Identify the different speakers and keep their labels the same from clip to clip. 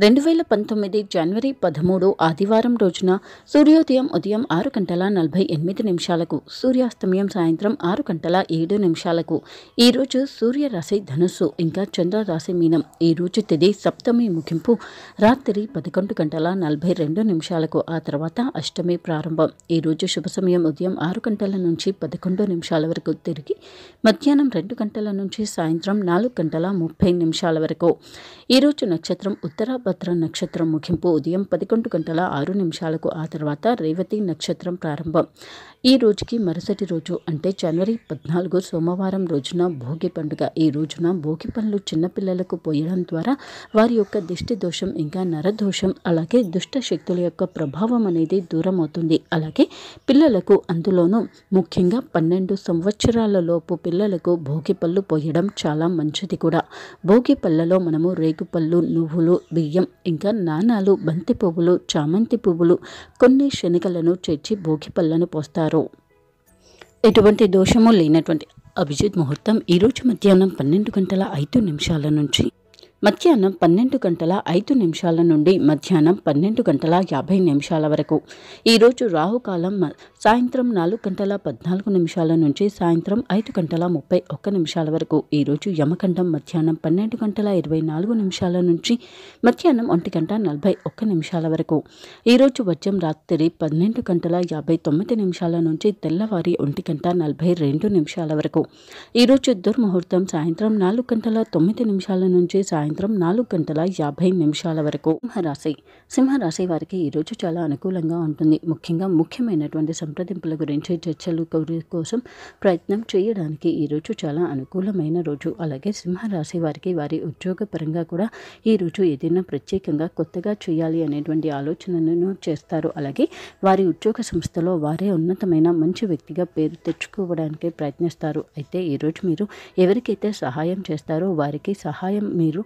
Speaker 1: రెండు వేల పంతొమ్మిది జనవరి పదమూడు ఆదివారం రోజున సూర్యోదయం ఉదయం ఆరు గంటల నలభై ఎనిమిది నిమిషాలకు సూర్యాస్తమయం సాయంత్రం ఆరు గంటల ఏడు నిమిషాలకు. ఈరోజు సూర్యరాశి ధనుస్సు ఇంకా చంద్రరాశి మీనం. ఈరోజు తిది సప్తమి ముగింపు రాత్రి పదకొండు గంటల నలభై రెండు నిమిషాలకు ఆ తర్వాత అష్టమి ప్రారంభం. ఈరోజు శుభ సమయం ఉదయం ఆరు గంటల నుంచి పదకొండు నిమిషాల వరకు తిరిగి మధ్యాహ్నం రెండు గంటల నుంచి సాయంత్రం నాలుగు గంటల ముప్పై నిమిషాల వరకు. ఈరోజు నక్షత్రం ఉత్తర ఉత్తరాభద్ర నక్షత్రం ముగింపు ఉదయం పదకొండు గంటల ఆరు నిమిషాలకు ఆ తర్వాత రేవతి నక్షత్రం ప్రారంభం. ఈ రోజుకి మరుసటి రోజు అంటే జనవరి పద్నాలుగు సోమవారం రోజున భోగి పండుగ. ఈ రోజున భోగి పనులు చిన్నపిల్లలకు పోయడం ద్వారా వారి యొక్క దిష్టి దోషం ఇంకా నరదోషం అలాగే దుష్ట శక్తుల యొక్క ప్రభావం అనేది దూరం అవుతుంది అలాగే పిల్లలకు అందులోనూ ముఖ్యంగా పన్నెండు సంవత్సరాల లోపు పిల్లలకు భోగి పళ్ళు పోయడం చాలా మంచిది కూడా. భోగి పళ్ళలో మనము రేగుపళ్ళు నువ్వులు బియ్యం ఇంకా నాణాలు బంతి పువ్వులు చామంతి పువ్వులు కొన్ని శనగలను చేర్చి భోగి పళ్ళను పోస్తారు. ఎటువంటి దోషము లేనటువంటి అభిజిత్ ముహూర్తం ఈరోజు మధ్యాహ్నం పన్నెండు గంటల ఐదు నిమిషాల నుంచి మధ్యాహ్నం పన్నెండు గంటల ఐదు నిమిషాల నుండి మధ్యాహ్నం పన్నెండు గంటల యాభై నిమిషాల వరకు. ఈరోజు రాహుకాలం సాయంత్రం నాలుగు గంటల పద్నాలుగు నిమిషాల నుంచి సాయంత్రం ఐదు గంటల ముప్పై ఒక్క నిమిషాల వరకు. ఈరోజు యమకండం మధ్యాహ్నం పన్నెండు గంటల ఇరవై నాలుగు నిమిషాల నుంచి మధ్యాహ్నం ఒంటి గంట నలభై ఒక్క నిమిషాల వరకు. ఈరోజు వజ్రం రాత్రి పన్నెండు గంటల యాభై తొమ్మిది నిమిషాల నుంచి తెల్లవారి ఒంటి గంట నలభై రెండు నిమిషాల వరకు. ఈరోజు దుర్ముహూర్తం సాయంత్రం నాలుగు గంటల తొమ్మిది నిమిషాల నుంచి సాయంత్రం సాయంత్రం నాలుగు గంటల యాభై నిమిషాల వరకు సింహరాశి. సింహరాశి వారికి ఈరోజు చాలా అనుకూలంగా ఉంటుంది. ముఖ్యంగా ముఖ్యమైనటువంటి సంప్రదింపుల గురించి చర్చలు కోసం ప్రయత్నం చేయడానికి ఈరోజు చాలా అనుకూలమైన రోజు. అలాగే సింహరాశి వారికి వారి ఉద్యోగపరంగా కూడా ఈరోజు ఏదైనా ప్రత్యేకంగా కొత్తగా చేయాలి అనేటువంటి ఆలోచనలను చేస్తారు. అలాగే వారి ఉద్యోగ సంస్థలో వారే ఉన్నతమైన మంచి వ్యక్తిగా పేరు తెచ్చుకోవడానికి ప్రయత్నిస్తారు. అయితే ఈరోజు మీరు ఎవరికైతే సహాయం చేస్తారో వారికి సహాయం మీరు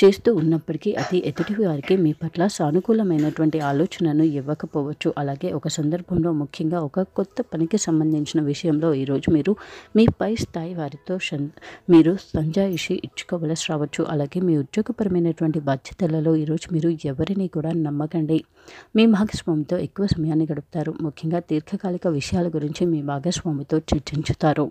Speaker 1: చేస్తూ ఉన్నప్పటికీ అది ఎదుటి వారికి మీ పట్ల సానుకూలమైనటువంటి ఆలోచనను ఇవ్వకపోవచ్చు. అలాగే ఒక సందర్భంలో ముఖ్యంగా ఒక కొత్త పనికి సంబంధించిన విషయంలో ఈరోజు మీరు మీ పై స్థాయి వారితో మీరు సంజాయిషి ఇచ్చుకోవలసి రావచ్చు. అలాగే మీ ఉద్యోగపరమైనటువంటి బాధ్యతలలో ఈరోజు మీరు ఎవరిని కూడా నమ్మకండి. మీ భాగస్వామితో ఎక్కువ సమయాన్ని గడుపుతారు. ముఖ్యంగా దీర్ఘకాలిక విషయాల గురించి మీ భాగస్వామితో చర్చించుతారు.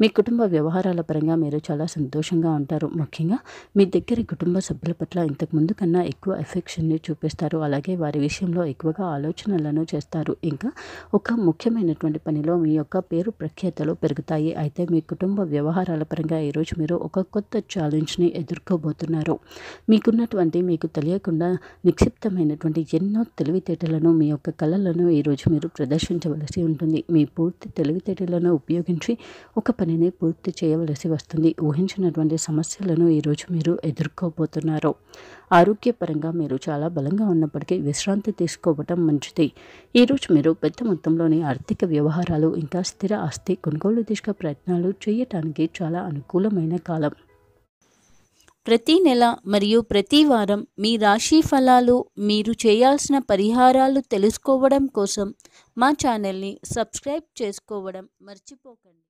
Speaker 1: మీ కుటుంబ వ్యవహారాల పరంగా మీరు చాలా సంతోషంగా ఉంటారు. ముఖ్యంగా మీ దగ్గర కుటుంబ సభ్యుల పట్ల ఇంతకు ముందు కన్నా ఎక్కువ ఎఫెక్షన్ని చూపిస్తారు. అలాగే వారి విషయంలో ఎక్కువగా ఆలోచనలను చేస్తారు. ఇంకా ఒక ముఖ్యమైనటువంటి పనిలో మీ యొక్క పేరు ప్రఖ్యాతలు పెరుగుతాయి. అయితే మీ కుటుంబ వ్యవహారాల పరంగా ఈరోజు మీరు ఒక కొత్త ఛాలెంజ్ని ఎదుర్కోబోతున్నారు. మీకున్నటువంటి మీకు తెలియకుండా నిక్షిప్తమైనటువంటి ఎన్నో తెలివితేటలను మీ యొక్క కళలను ఈరోజు మీరు ప్రదర్శించవలసి ఉంటుంది. మీ పూర్తి తెలివితేటలను ఉపయోగించి ఒక పనిని పూర్తి చేయవలసి వస్తుంది. ఊహించినటువంటి సమస్యలను ఈరోజు మీరు ఎదుర్కోబోతున్నారు. ఆరోగ్యపరంగా మీరు చాలా బలంగా ఉన్నప్పటికీ విశ్రాంతి తీసుకోవటం మంచిది. ఈరోజు మీరు పెద్ద మొత్తంలోని ఆర్థిక వ్యవహారాలు ఇంకా స్థిర ఆస్తి కొనుగోలు దిశగా ప్రయత్నాలు చేయటానికి చాలా అనుకూలమైన కాలం.
Speaker 2: ప్రతి నెల మరియు ప్రతి వారం మీ రాశి ఫలాలు మీరు చేయాల్సిన పరిహారాలు తెలుసుకోవడం కోసం మా ఛానల్ని సబ్స్క్రైబ్ చేసుకోవడం మర్చిపోకండి.